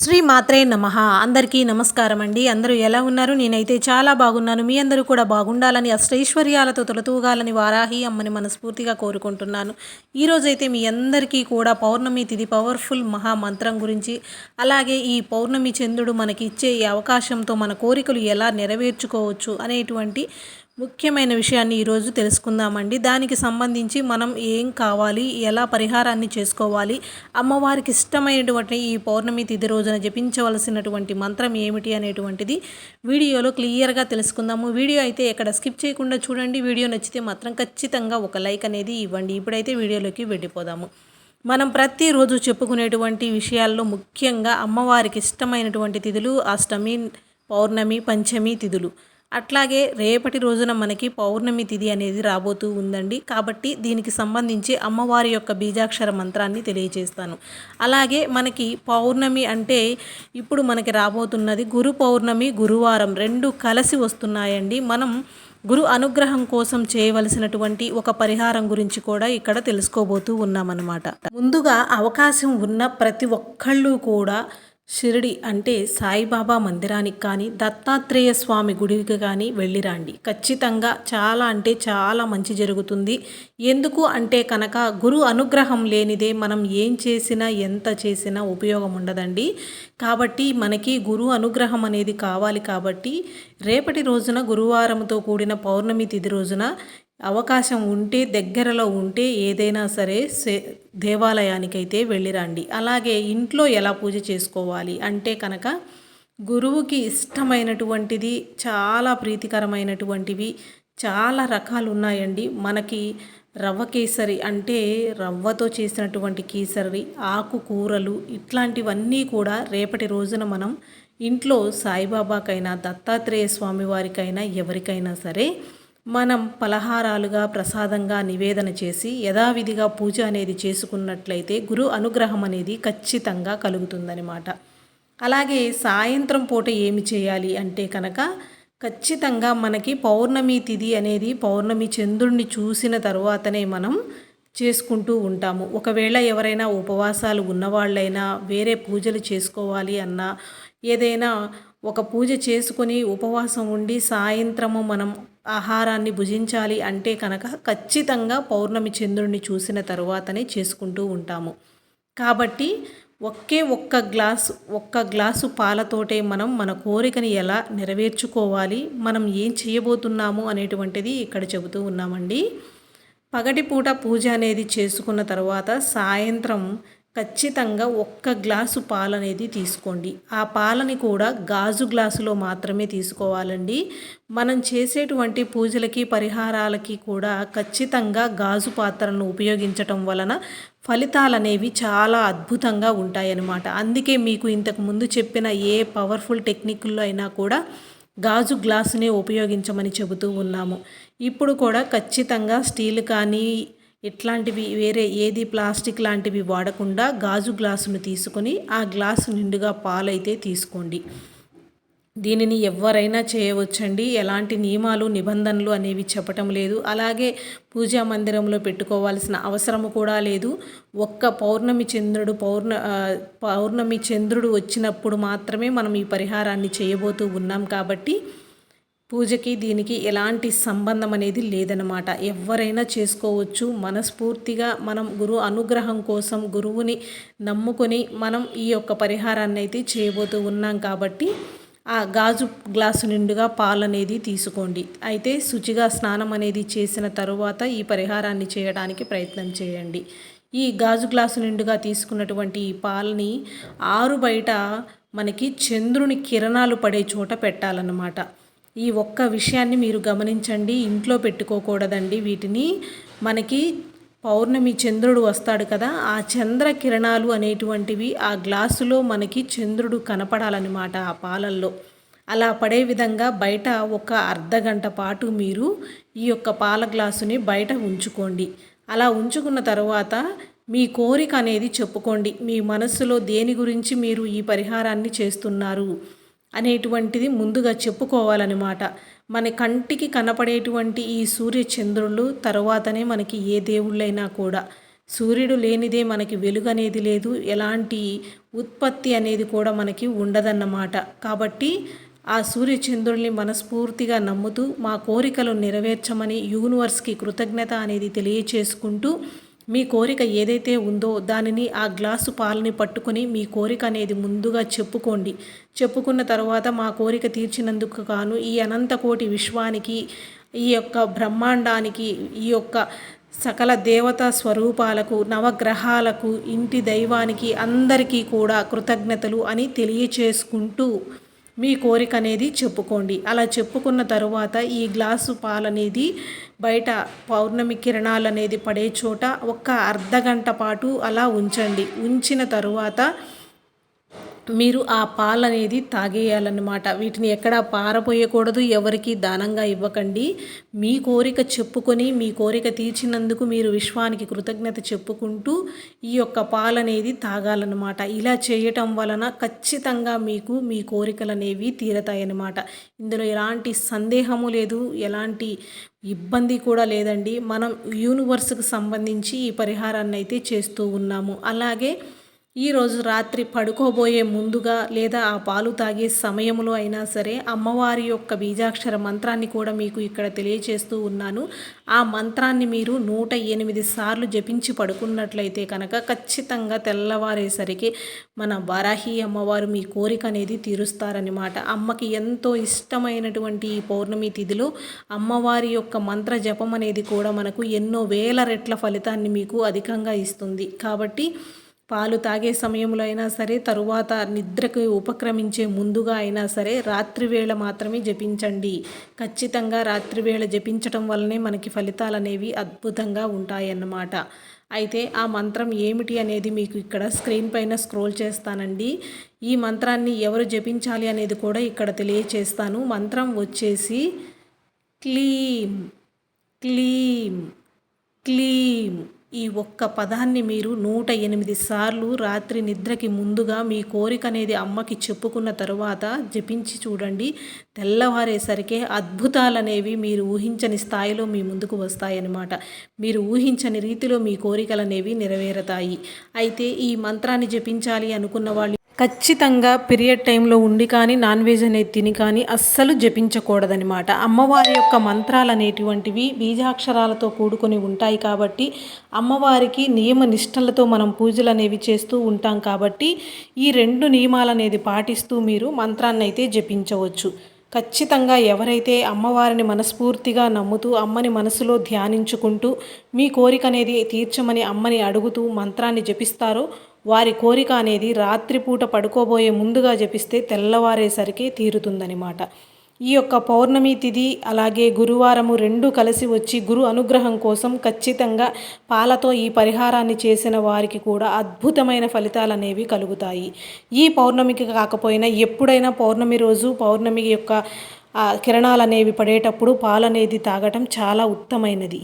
శ్రీ మాత్రే నమ. అందరికీ నమస్కారం అండి. అందరూ ఎలా ఉన్నారు? నేనైతే చాలా బాగున్నాను. మీ అందరూ కూడా బాగుండాలని అష్టైశ్వర్యాలతో తొలతూగాలని వారాహి అమ్మని మనస్ఫూర్తిగా కోరుకుంటున్నాను. ఈరోజైతే మీ అందరికీ కూడా పౌర్ణమి తిథి పవర్ఫుల్ మహా మంత్రం గురించి అలాగే ఈ పౌర్ణమి చంద్రుడు మనకి ఇచ్చే ఈ అవకాశంతో మన కోరికలు ఎలా నెరవేర్చుకోవచ్చు అనేటువంటి ముఖ్యమైన విషయాన్ని ఈరోజు తెలుసుకుందామండి. దానికి సంబంధించి మనం ఏం కావాలి ఎలా పరిహారాన్ని చేసుకోవాలి అమ్మవారికి ఇష్టమైనటువంటి ఈ పౌర్ణమి తిథి రోజున జపించవలసినటువంటి మంత్రం ఏమిటి అనేటువంటిది వీడియోలో క్లియర్గా తెలుసుకుందాము. వీడియో అయితే ఎక్కడ స్కిప్ చేయకుండా చూడండి. వీడియో నచ్చితే మాత్రం ఖచ్చితంగా ఒక లైక్ అనేది ఇవ్వండి. ఇప్పుడైతే వీడియోలోకి వెళ్ళిపోదాము. మనం ప్రతిరోజు చెప్పుకునేటువంటి విషయాల్లో ముఖ్యంగా అమ్మవారికి ఇష్టమైనటువంటి తిథులు అష్టమి పౌర్ణమి పంచమి తిథులు. అట్లాగే రేపటి రోజున మనకి పౌర్ణమి తిథి అనేది రాబోతూ ఉందండి. కాబట్టి దీనికి సంబంధించి అమ్మవారి యొక్క బీజాక్షర మంత్రాన్ని తెలియజేస్తాను అలాగే మనకి పౌర్ణమి అంటే ఇప్పుడు మనకి రాబోతున్నది గురు పౌర్ణమి గురువారం రెండు కలిసి వస్తున్నాయండి. మనం గురు అనుగ్రహం కోసం చేయవలసినటువంటి ఒక పరిహారం గురించి కూడా ఇక్కడ తెలుసుకోబోతూ ఉన్నామన్నమాట. ముందుగా అవకాశం ఉన్న ప్రతి ఒక్కళ్ళు కూడా షిరిడి అంటే సాయిబాబా మందిరానికి కానీ దత్తాత్రేయ స్వామి గుడికి కానీ వెళ్ళిరండి. ఖచ్చితంగా చాలా అంటే చాలా మంచి జరుగుతుంది. ఎందుకు అంటే కనుక గురు అనుగ్రహం లేనిదే మనం ఏం చేసినా ఎంత చేసినా ఉపయోగం ఉండదండి. కాబట్టి మనకి గురు అనుగ్రహం అనేది కావాలి కాబట్టి రేపటి రోజున గురువారంతో కూడిన పౌర్ణమి తిథి రోజున అవకాశం ఉంటే దగ్గరలో ఉంటే ఏదైనా సరే దేవాలయానికైతే వెళ్ళిరండి. అలాగే ఇంట్లో ఎలా పూజ చేసుకోవాలి అంటే కనుక గురువుకి ఇష్టమైనటువంటిది చాలా ప్రీతికరమైనటువంటివి చాలా రకాలు ఉన్నాయండి మనకి రవ్వ కేసరి అంటే రవ్వతో చేసినటువంటి కేసరి ఆకుకూరలు ఇట్లాంటివన్నీ కూడా రేపటి రోజున మనం ఇంట్లో సాయిబాబాకైనా దత్తాత్రేయ స్వామి వారికైనా ఎవరికైనా సరే మనం పలహారాలుగా ప్రసాదంగా నివేదన చేసి యథావిధిగా పూజ అనేది చేసుకున్నట్లయితే గురు అనుగ్రహం అనేది ఖచ్చితంగా కలుగుతుందనమాట అలాగే సాయంత్రం పూట ఏమి చేయాలి అంటే కనుక ఖచ్చితంగా మనకి పౌర్ణమి తిథి అనేది పౌర్ణమి చంద్రుడిని చూసిన తర్వాతనే మనం చేసుకుంటూ ఉంటాము. ఒకవేళ ఎవరైనా ఉపవాసాలు ఉన్నవాళ్ళైనా వేరే పూజలు చేసుకోవాలి అన్నా ఏదైనా ఒక పూజ చేసుకొని ఉపవాసం ఉండి సాయంత్రము మనం ఆహారాన్ని భుజించాలి అంటే కనుక ఖచ్చితంగా పౌర్ణమి చంద్రుడిని చూసిన తరువాతనే చేసుకుంటూ ఉంటాము. కాబట్టి ఒకే ఒక్క గ్లాస్ ఒక్క గ్లాసు పాలతోటే మనం మన కోరికని ఎలా నెరవేర్చుకోవాలి మనం ఏం చేయబోతున్నాము అనేటువంటిది ఇక్కడ చెబుతూ ఉన్నామండి. పగటిపూట పూజ అనేది చేసుకున్న తర్వాత సాయంత్రం ఖచ్చితంగా ఒక్క గ్లాసు పాలు అనేది తీసుకోండి. ఆ పాలని కూడా గాజు గ్లాసులో మాత్రమే తీసుకోవాలండి. మనం చేసేటువంటి పూజలకి పరిహారాలకి కూడా ఖచ్చితంగా గాజు పాత్రలను ఉపయోగించటం వలన ఫలితాలు అనేవి చాలా అద్భుతంగా ఉంటాయన్నమాట. అందుకే మీకు ఇంతకు ముందు చెప్పిన ఏ పవర్ఫుల్ టెక్నిక్లో అయినా కూడా గాజు గ్లాసునే ఉపయోగించమని చెబుతూ ఉన్నాము. ఇప్పుడు కూడా ఖచ్చితంగా స్టీల్ కానీ ఇట్లాంటివి వేరే ఏది ప్లాస్టిక్ లాంటివి వాడకుండా గాజు గ్లాసును తీసుకొని ఆ గ్లాసు నిండుగా పాలైతే తీసుకోండి. దీనిని ఎవరైనా చేయవచ్చండి. ఎలాంటి నియమాలు నిబంధనలు అనేవి చెప్పటం లేదు. అలాగే పూజా మందిరంలో పెట్టుకోవాల్సిన అవసరము కూడా లేదు. ఒక్క పౌర్ణమి చంద్రుడు పౌర్ణ పౌర్ణమి చంద్రుడు వచ్చినప్పుడు మాత్రమే మనం ఈ పరిహారాన్ని చేయబోతూ ఉన్నాం కాబట్టి పూజకి దీనికి ఎలాంటి సంబంధం అనేది లేదనమాట ఎవరైనా చేసుకోవచ్చు. మనస్ఫూర్తిగా మనం గురు అనుగ్రహం కోసం గురువుని నమ్ముకొని మనం ఈ యొక్క పరిహారాన్ని అయితే చేయబోతూ ఉన్నాం కాబట్టి ఆ గాజు గ్లాసు నిండుగా పాలు అనేది తీసుకోండి. అయితే శుచిగా స్నానం అనేది చేసిన తరువాత ఈ పరిహారాన్ని చేయడానికి ప్రయత్నం చేయండి. ఈ గాజు గ్లాసు నిండుగా తీసుకున్నటువంటి ఈ పాలని ఆరు బయట మనకి చంద్రుని కిరణాలు పడే చోట పెట్టాలన్నమాట. ఈ ఒక్క విషయాన్ని మీరు గమనించండి. ఇంట్లో పెట్టుకోకూడదండి వీటిని. మనకి పౌర్ణమి చంద్రుడు వస్తాడు కదా ఆ చంద్ర కిరణాలు అనేటువంటివి ఆ గ్లాసులో మనకి చంద్రుడు కనపడాలన్నమాట ఆ పాలల్లో. అలా పడే విధంగా బయట ఒక అర్ధ గంట పాటు మీరు ఈ యొక్క పాల గ్లాసుని బయట ఉంచుకోండి. అలా ఉంచుకున్న తర్వాత మీ కోరిక అనేది చెప్పుకోండి. మీ మనస్సులో దేని గురించి మీరు ఈ పరిహారాన్ని చేస్తున్నారు? అనేటువంటిది ముందుగా చెప్పుకోవాలన్నమాట. మన కంటికి కనపడేటువంటి ఈ సూర్య చంద్రులు తర్వాతనే మనకి ఏ దేవుళ్ళైనా కూడా. సూర్యుడు లేనిదే మనకి వెలుగు అనేది లేదు. ఎలాంటి ఉత్పత్తి అనేది కూడా మనకి ఉండదన్నమాట. కాబట్టి ఆ సూర్యచంద్రుల్ని మనస్ఫూర్తిగా నమ్ముతూ మా కోరికలు నెరవేర్చమని యూనివర్స్కి కృతజ్ఞత అనేది తెలియచేసుకుంటూ మీ కోరిక ఏదైతే ఉందో దానిని ఆ గ్లాసు పాలని పట్టుకొని మీ కోరిక అనేది ముందుగా చెప్పుకోండి. చెప్పుకున్న తర్వాత మా కోరిక తీర్చినందుకు గాను ఈ అనంతకోటి విశ్వానికి ఈ యొక్క బ్రహ్మాండానికి ఈ యొక్క సకల దేవతా స్వరూపాలకు నవగ్రహాలకు ఇంటి దైవానికి అందరికీ కూడా కృతజ్ఞతలు అని తెలియచేసుకుంటూ మీ కోరిక అనేది చెప్పుకోండి. అలా చెప్పుకున్న తరువాత ఈ గ్లాసు పాలనేది బయట పౌర్ణమి కిరణాలు అనేది పడే చోట ఒక అర్ధ గంట పాటు అలా ఉంచండి. ఉంచిన తరువాత మీరు ఆ పాలు అనేది తాగేయాలన్నమాట. వీటిని ఎక్కడ పారపోయకూడదు ఎవరికి దానంగా ఇవ్వకండి. మీ కోరిక చెప్పుకొని మీ కోరిక తీర్చినందుకు మీరు విశ్వానికి కృతజ్ఞత చెప్పుకుంటూ ఈ యొక్క పాలు అనేది తాగాలన్నమాట. ఇలా చేయటం వలన ఖచ్చితంగా మీకు మీ కోరికలు అనేవి తీరతాయన్నమాట. ఇందులో ఎలాంటి సందేహము లేదు. ఎలాంటి ఇబ్బంది కూడా లేదండి. మనం యూనివర్స్కి సంబంధించి ఈ పరిహారాన్ని అయితే చేస్తూ ఉన్నాము. అలాగే ఈరోజు రాత్రి పడుకోబోయే ముందుగా లేదా ఆ పాలు తాగే సమయంలో అయినా సరే అమ్మవారి యొక్క బీజాక్షర మంత్రాన్ని కూడా మీకు ఇక్కడ తెలియచేస్తూ ఉన్నాను. ఆ మంత్రాన్ని మీరు నూట ఎనిమిది సార్లు జపించి పడుకున్నట్లయితే కనుక ఖచ్చితంగా తెల్లవారేసరికి మన వరాహి అమ్మవారు మీ కోరిక అనేది తీరుస్తారనమాట అమ్మకి ఎంతో ఇష్టమైనటువంటి ఈ పౌర్ణమి తిథిలో అమ్మవారి యొక్క మంత్ర జపం అనేది కూడా మనకు ఎన్నో వేల రెట్ల ఫలితాన్ని మీకు అధికంగా ఇస్తుంది. కాబట్టి పాలు తాగే సమయంలో అయినా సరే తరువాత నిద్రకు ఉపక్రమించే ముందుగా అయినా సరే రాత్రివేళ మాత్రమే జపించండి. ఖచ్చితంగా రాత్రివేళ జపించటం వల్లనే మనకి ఫలితాలు అనేవి అద్భుతంగా ఉంటాయన్నమాట. అయితే ఆ మంత్రం ఏమిటి అనేది మీకు ఇక్కడ స్క్రీన్ పైన స్క్రోల్ చేస్తానండి. ఈ మంత్రాన్ని ఎవరు జపించాలి అనేది కూడా ఇక్కడ తెలియచేస్తాను. మంత్రం వచ్చేసి క్లీం క్లీం క్లీం ఈ ఒక్క పదాన్ని మీరు నూట ఎనిమిది సార్లు రాత్రి నిద్రకి ముందుగా మీ కోరిక అనేది అమ్మకి చెప్పుకున్న తరువాత జపించి చూడండి. తెల్లవారేసరికే అద్భుతాలనేవి మీరు ఊహించని స్థాయిలో మీ ముందుకు వస్తాయన్నమాట. మీరు ఊహించని రీతిలో మీ కోరికలు అనేవి నెరవేరతాయి. అయితే ఈ మంత్రాన్ని జపించాలి అనుకున్న వాళ్ళు ఖచ్చితంగా పీరియడ్ టైంలో ఉండి కానీ నాన్ వెజ్ అనేది తిని కానీ అస్సలు జపించకూడదనమాట అమ్మవారి యొక్క మంత్రాలు అనేటువంటివి బీజాక్షరాలతో కూడుకొని ఉంటాయి కాబట్టి అమ్మవారికి నియమ నిష్టలతో మనం పూజలు అనేవి చేస్తూ ఉంటాం కాబట్టి ఈ రెండు నియమాలు అనేది పాటిస్తూ మీరు మంత్రాన్ని అయితే జపించవచ్చు. ఖచ్చితంగా ఎవరైతే అమ్మవారిని మనస్ఫూర్తిగా నమ్ముతూ అమ్మని మనసులో ధ్యానించుకుంటూ మీ కోరిక అనేది తీర్చమని అమ్మని అడుగుతూ మంత్రాన్ని జపిస్తారో వారి కోరిక అనేది రాత్రిపూట పడుకోబోయే ముందుగా జపిస్తే తెల్లవారేసరికి తీరుతుందనమాట ఈ యొక్క పౌర్ణమి తిథి అలాగే గురువారము రెండు కలిసి వచ్చి గురు అనుగ్రహం కోసం ఖచ్చితంగా పాలతో ఈ పరిహారాన్ని చేసిన వారికి కూడా అద్భుతమైన ఫలితాలు అనేవి కలుగుతాయి. ఈ పౌర్ణమికి కాకపోయినా ఎప్పుడైనా పౌర్ణమి రోజు పౌర్ణమి యొక్క కిరణాలు అనేవి పడేటప్పుడు పాలనేది తాగటం చాలా ఉత్తమైనది.